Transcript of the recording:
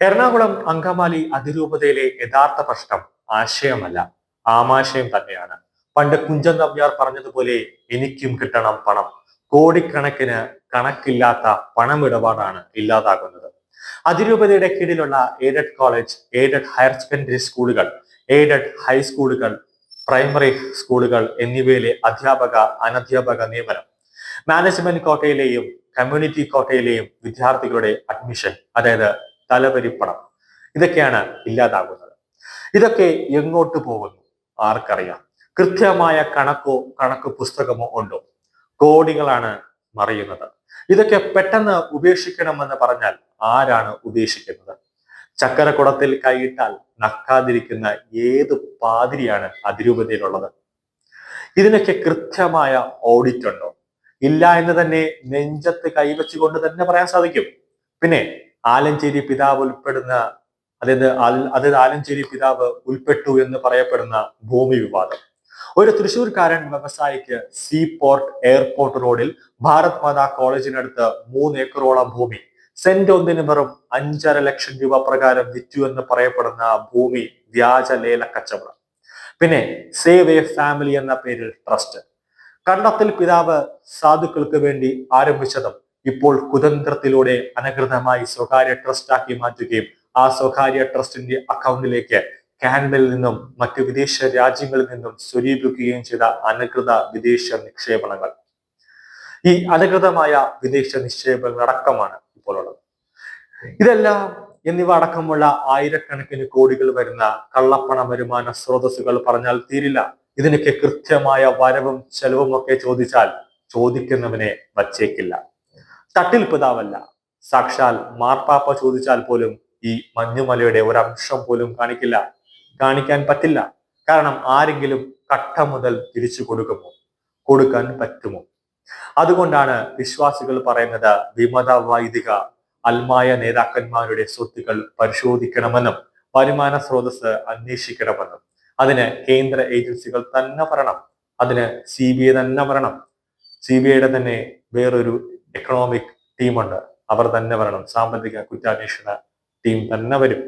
എറണാകുളം അങ്കമാലി അതിരൂപതയിലെ യഥാർത്ഥ പ്രശ്നം ആശയമല്ല ആമാശയം തന്നെയാണ്. പണ്ട് കുഞ്ചൻ നമ്പ്യാർ പറഞ്ഞതുപോലെ എനിക്കും കിട്ടണം പണം. കോടിക്കണക്കിന് കണക്കില്ലാത്ത പണമിടപാടാണ് ഇല്ലാതാകുന്നത്. അതിരൂപതയുടെ കീഴിലുള്ള aided college aided higher secondary സ്കൂളുകൾ എയ്ഡഡ് ഹൈസ്കൂളുകൾ പ്രൈമറി സ്കൂളുകൾ എന്നിവയിലെ അധ്യാപക അനധ്യാപക നിയമനം മാനേജ്മെന്റ് കോട്ടയിലെയും കമ്മ്യൂണിറ്റി കോട്ടയിലെയും വിദ്യാർത്ഥികളുടെ അഡ്മിഷൻ അതായത് തലവരിപ്പണം ഇതൊക്കെയാണ് ഇല്ലാതാകുന്നത്. ഇതൊക്കെ എങ്ങോട്ട് പോകുന്നു? ആർക്കറിയാം. കൃത്യമായ കണക്കോ കണക്ക് പുസ്തകമോ ഉണ്ടോ? കോടികളാണ് മറിയുന്നത്. ഇതൊക്കെ പെട്ടെന്ന് ഉപേക്ഷിക്കണമെന്ന് പറഞ്ഞാൽ ആരാണ് ഉപേക്ഷിക്കുന്നത്? ചക്കരക്കുടത്തിൽ കൈയിട്ടാൽ നക്കാതിരിക്കുന്ന ഏത് പാതിരിയാണ് അതിരൂപതയിലുള്ളത്? ഇതിനൊക്കെ കൃത്യമായ ഓഡിറ്റ് ഉണ്ടോ? ഇല്ല എന്ന് തന്നെ നെഞ്ചത്ത് കൈവച്ചുകൊണ്ട് തന്നെ പറയാൻ സാധിക്കും. പിന്നെ ആലഞ്ചേരി പിതാവ് ഉൾപ്പെടുന്ന അതായത് അതായത് ആലഞ്ചേരി പിതാവ് ഉൾപ്പെട്ടു എന്ന് പറയപ്പെടുന്ന ഭൂമി വിവാദം. ഒരു തൃശൂർക്കാരൻ വ്യവസായിക്ക് സീ പോർട്ട് എയർപോർട്ട് റോഡിൽ ഭാരത് മാതാ കോളേജിനടുത്ത് മൂന്ന് ഏക്കറോളം ഭൂമി സെന്റ് ഒന്നിന് വെറും അഞ്ചര ലക്ഷം രൂപ പ്രകാരം വിറ്റു എന്ന് പറയപ്പെടുന്ന ഭൂമി വ്യാജ ലേല കച്ചവടം. പിന്നെ സേവ് എ ഫാമിലി എന്ന പേരിൽ ട്രസ്റ്റ്. കണ്ടത്തിൽ പിതാവ് സാധുക്കൾക്ക് വേണ്ടി ആരംഭിച്ചതും ഇപ്പോൾ കുതന്ത്രത്തിലൂടെ അനധികൃതമായി സ്വകാര്യ ട്രസ്റ്റാക്കി മാറ്റുകയും ആ സ്വകാര്യ ട്രസ്റ്റിന്റെ അക്കൗണ്ടിലേക്ക് കാനഡയിൽ നിന്നും മറ്റു വിദേശ രാജ്യങ്ങളിൽ നിന്നും സ്വരൂപിക്കുകയും ചെയ്ത അനധികൃത വിദേശ നിക്ഷേപണങ്ങൾ. ഈ അനധികൃതമായ വിദേശ നിക്ഷേപങ്ങൾ അടക്കമാണ് ഇപ്പോൾ ഉള്ളത് ഇതെല്ലാം എന്നിവ അടക്കമുള്ള ആയിരക്കണക്കിന് കോടികൾ വരുന്ന കള്ളപ്പണ വരുമാന സ്രോതസ്സുകൾ പറഞ്ഞാൽ തീരില്ല. ഇതിനൊക്കെ കൃത്യമായ വരവും ചെലവും ഒക്കെ ചോദിച്ചാൽ ചോദിക്കുന്നവനെ വച്ചേക്കില്ല. തട്ടിൽ പിതാവല്ല. സാക്ഷാൽ മാർപ്പാപ്പ ചോദിച്ചാൽ പോലും ഈ മഞ്ഞുമലയുടെ ഒരംശം പോലും കാണിക്കില്ല. കാണിക്കാൻ പറ്റില്ല. കാരണം ആരെങ്കിലും കട്ട മുതൽ തിരിച്ചു കൊടുക്കുമോ? കൊടുക്കാൻ പറ്റുമോ? അതുകൊണ്ടാണ് വിശ്വാസികൾ പറയുന്നത് വിമത വൈദിക അൽമായ നേതാക്കന്മാരുടെ സ്വത്തുക്കൾ പരിശോധിക്കണമെന്നും വരുമാന സ്രോതസ് അന്വേഷിക്കണമെന്നും. അതിന് കേന്ദ്ര ഏജൻസികൾ തന്നെ പറയണം അതിന് സി ബി ഐ തന്നെ പറയണം സി ബി ഐയുടെ തന്നെ വേറൊരു എക്കണോമിക് ടീമുണ്ട് അവർ തന്നെ വരണം. സാമ്പത്തിക കുറ്റാന്വേഷണ ടീം തന്നെ വരും.